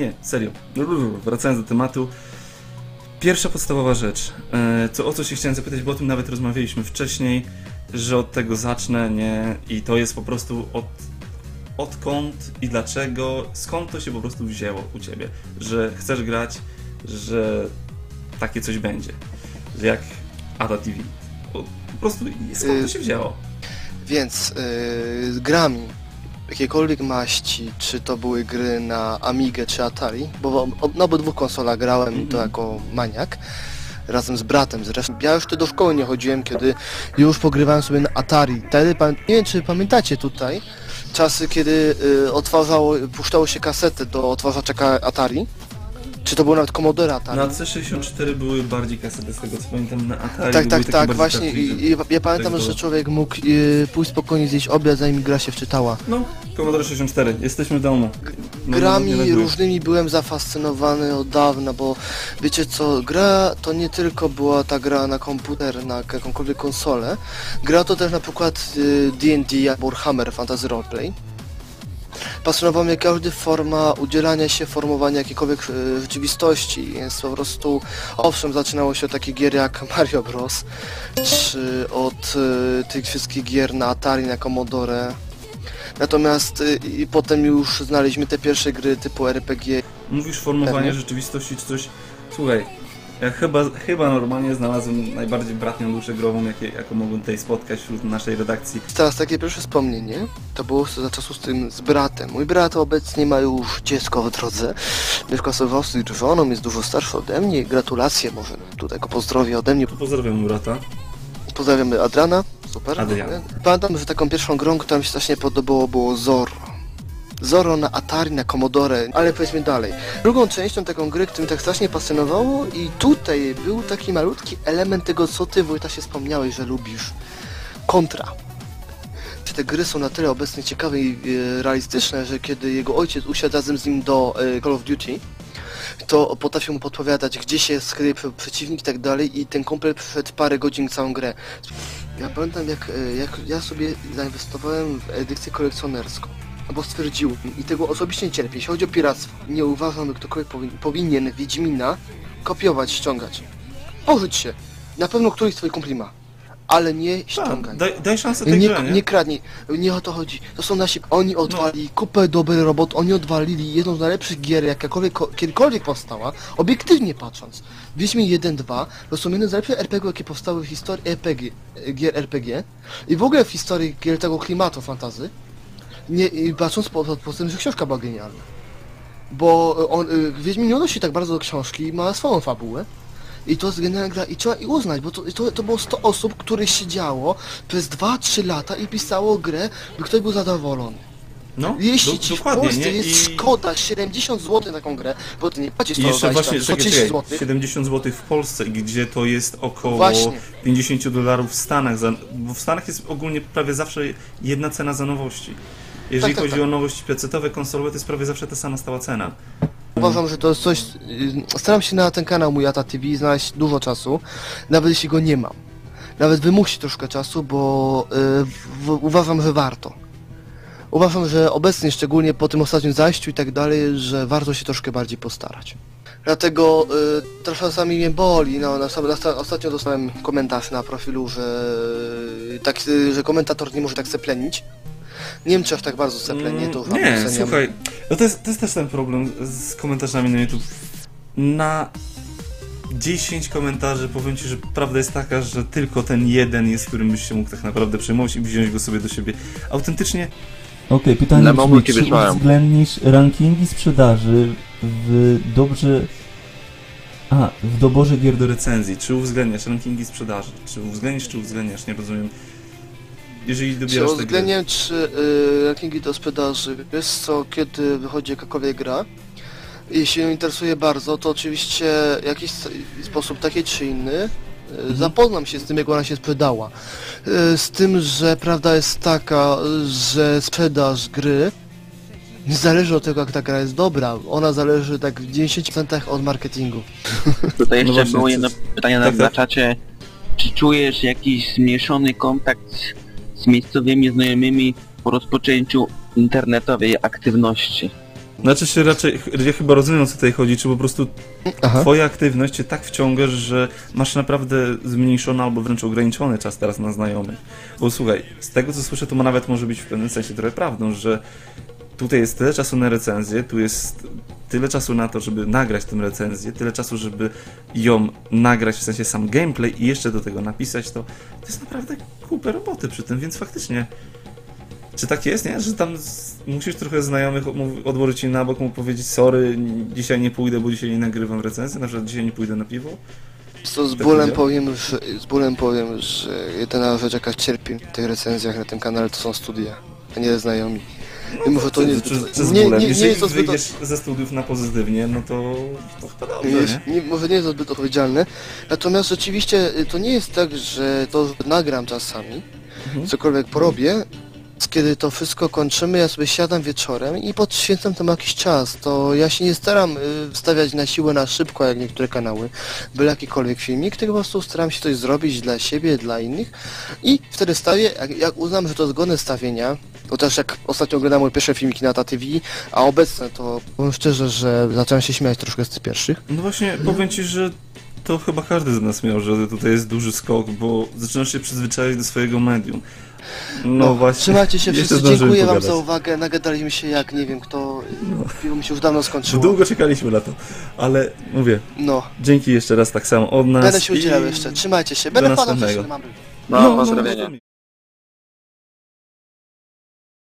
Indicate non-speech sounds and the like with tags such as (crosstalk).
nie, serio. Wracając do tematu. Pierwsza podstawowa rzecz, e, co, o co się chciałem zapytać, bo o tym nawet rozmawialiśmy wcześniej, że od tego zacznę, nie? I to jest po prostu od, odkąd i dlaczego, skąd to się po prostu wzięło u ciebie, że chcesz grać, że takie coś będzie, że jak Ada TV. Po, po prostu skąd to się wzięło? Więc yy, grami jakiejkolwiek maści, czy to były gry na Amigę czy Atari, bo na obydwu konsolach grałem i to Mhm. jako maniak, razem z bratem zresztą. Ja już wtedy do szkoły nie chodziłem, kiedy już pogrywałem sobie na Atari. Wtedy, nie wiem czy pamiętacie tutaj, czasy kiedy y, odtwarzało, puszczało się kasety do odtwarzacza Atari, czy to było nawet Commodore Atari. Na C64 były bardziej kasety, z tego co pamiętam, na Atari Tak, tak, tak, właśnie i, i ja pamiętam, że człowiek mógł y, pójść spokojnie zjeść obiad, zanim gra się wczytała. No, Commodore 64, jesteśmy w domu. No, Grami nie neguję. różnymi byłem zafascynowany od dawna, bo wiecie co, gra to nie tylko była ta gra na komputer, na jakąkolwiek konsolę. Gra to też na przykład y, D&D Warhammer Fantasy Roleplay. Pasjonował mnie każda forma udzielania się, formowania jakiejkolwiek y, rzeczywistości, więc po prostu, owszem, zaczynało się od takich gier jak (laughs) Mario Bros. czy od y, tych wszystkich gier na Atari, na Commodore. Natomiast y, i potem już znaleźliśmy te pierwsze gry typu RPG. Mówisz formowanie Pewnie. rzeczywistości czy coś. Słuchaj, ja chyba, chyba normalnie znalazłem najbardziej bratnią duszę grową, jakie, jaką mogłem tutaj spotkać wśród naszej redakcji. Teraz takie pierwsze wspomnienie, to było za czasu z tym z bratem. Mój brat obecnie ma już dziecko w drodze. Mieszka sobie w Austrii z żoną, jest dużo starszy ode mnie. Gratulacje może tutaj go pozdrowię ode mnie. Pozdrawiam brata. Pozdrawiamy Adrana. Super. Adriana. Pamiętam, że taką pierwszą grą, która mi się strasznie podobało było Zorro. Zorro na Atari, na Commodore, ale powiedzmy dalej. Drugą częścią taką gry, która mi tak strasznie pasjonowało i tutaj był taki malutki element tego, co ty Wojta się wspomniałeś, że lubisz. Kontra. Te gry są na tyle obecnie ciekawe i e, realistyczne, że kiedy jego ojciec usiadł razem z nim do e, Call of Duty, to potrafił mu podpowiadać, gdzie się skryje prze- przeciwnik i tak dalej i ten kumpel przed parę godzin całą grę. Ja pamiętam jak, e, jak ja sobie zainwestowałem w edycję kolekcjonerską. Bo stwierdziłem, i tego osobiście nie cierpię, jeśli chodzi o piractwo, nie uważam, że ktokolwiek powin, powinien Wiedźmina kopiować, ściągać. Pożyć się. Na pewno któryś z twoich kumpli ma. Ale nie ściągaj. Tak, daj, daj szansę tej Nie, grze, nie? nie kradnij, nie o to chodzi. To są nasi. Oni odwalili kupę dobrych robot, oni odwalili jedną z najlepszych gier, jakakolwiek ko- kiedykolwiek powstała, obiektywnie patrząc. Wiedźmin 1-2 to są jedne z najlepszych RPG, jakie powstały w historii RPG, gier RPG i w ogóle w historii gier tego klimatu fantazy. Nie, i patrząc po, po, po tym, że książka była genialna. Bo e, on, y, Wiedźmin nie odnosi tak bardzo do książki, ma swoją fabułę. I to jest genialna gra i trzeba i uznać, bo to, to, to było 100 osób, które siedziało przez 2-3 lata i pisało grę, by ktoś był zadowolony. No, Jeśli do, ci w dokładnie, Polsce nie? jest I, szkoda 70 zł na taką grę, bo ty nie płacisz I jeszcze 120, właśnie, czekaj, 130 czekaj, zł. 70 zł w Polsce, gdzie to jest około Właśnie. 50 dolarów w Stanach, za, bo w Stanach jest ogólnie prawie zawsze jedna cena za nowości. Jeżeli Tak, tak, chodzi tak. o nowości PC-owe, konsolowe, to jest prawie zawsze ta sama stała cena. Uważam, że to jest coś... y, Staram się na ten kanał mój Ata TV znaleźć dużo czasu, nawet jeśli go nie mam. Nawet wymusić troszkę czasu, bo y, w, uważam, że warto. Uważam, że obecnie, szczególnie po tym ostatnim zajściu i tak dalej, że warto się troszkę bardziej postarać. Dlatego y, trochę czasami mnie boli, no, na, na, sta- ostatnio dostałem komentarz na profilu, że, tak, y, że komentator nie może tak seplenić. Nie wiem, czy aż tak bardzo seplenię, to Mm, wam Nie, oceniam. słuchaj, no to, jest, to jest też ten problem z komentarzami na YouTube. Na 10 komentarzy powiem Ci, że prawda jest taka, że tylko ten jeden jest, którym byś się mógł tak naprawdę przejmować i wziąć go sobie do siebie. Autentycznie Okej, pytanie Na brzmi, czy uwzględnisz rankingi sprzedaży w dobrze... A, w doborze gier do do recenzji, czy uwzględniasz rankingi sprzedaży, czy uwzględnisz, czy uwzględniasz, nie rozumiem. Jeżeli Czy dobierasz gry. uwzględniam, czy y, rankingi do sprzedaży, wiesz co, kiedy wychodzi jakakolwiek gra, jeśli ją interesuje bardzo, to oczywiście w jakiś sposób taki czy inny y, zapoznam się z tym, jak ona się sprzedała. Y, z tym, że prawda jest taka, że sprzedaż gry nie zależy od tego, jak ta gra jest dobra. Ona zależy tak w 90% od marketingu. (laughs) Tutaj jeszcze właśnie, było jedno pytanie na, tak, na czacie. Czy czujesz jakiś zmniejszony kontakt z miejscowymi znajomymi po rozpoczęciu internetowej aktywności? Znaczy się raczej, ja chyba rozumiem o co tutaj chodzi, czy po prostu Aha. twoja aktywność cię tak wciąga, że masz naprawdę zmniejszony albo wręcz ograniczony czas teraz na znajomych. Bo słuchaj, z tego co słyszę, to ma nawet może być w pewnym sensie trochę prawdą, że tutaj jest tyle czasu na recenzję, tu jest tyle czasu na to, żeby nagrać tę recenzję, tyle czasu, żeby ją nagrać, w sensie sam gameplay i jeszcze do tego napisać, to to jest naprawdę kupę roboty przy tym, więc faktycznie czy tak jest, nie? Że tam musisz trochę znajomych odłożyć na bok, mu powiedzieć sorry, dzisiaj nie pójdę, bo dzisiaj nie nagrywam recenzji, na przykład dzisiaj nie pójdę na piwo? To z Tak bólem powiem, że, z bólem powiem, że jedyna rzecz jaka cierpi w tych recenzjach na tym kanale to są studia, a nie znajomi. I może to nie jest czy, czy z nie- nie- nie Jeżeli jest to zbyt- wyjdziesz ze studiów na pozytywnie, no to to chyba dobrze, nie? nie, może nie jest to zbyt odpowiedzialne. Natomiast rzeczywiście y, to nie jest tak, że to nagram czasami, Mhm. cokolwiek porobię. Kiedy to wszystko kończymy, ja sobie siadam wieczorem i poświęcam temu jakiś czas. To ja się nie staram y, wstawiać na siłę na szybko, jak niektóre kanały, byle jakikolwiek filmik, tylko po prostu staram się coś zrobić dla siebie, dla innych i wtedy stawię, jak, jak uznam, że to jest godne stawienia, to też jak ostatnio oglądałem moje pierwsze filmiki na TV, a obecne to powiem szczerze, że zacząłem się śmiać troszkę z tych pierwszych. No właśnie, powiem ci, że to chyba każdy z nas miał, że tutaj jest duży skok, bo zaczynasz się przyzwyczaić do swojego medium. No, właśnie. Trzymajcie się wszyscy, dziękuję wam pogadać. za uwagę, nagadaliśmy się jak nie wiem kto, piwo mi się już dawno skończyło. Długo czekaliśmy na to, ale mówię, No, dzięki jeszcze raz tak samo od nas. będę się i udzielał jeszcze, trzymajcie się, będę padał też, mam być. No, pozdrowienia. rozumiem.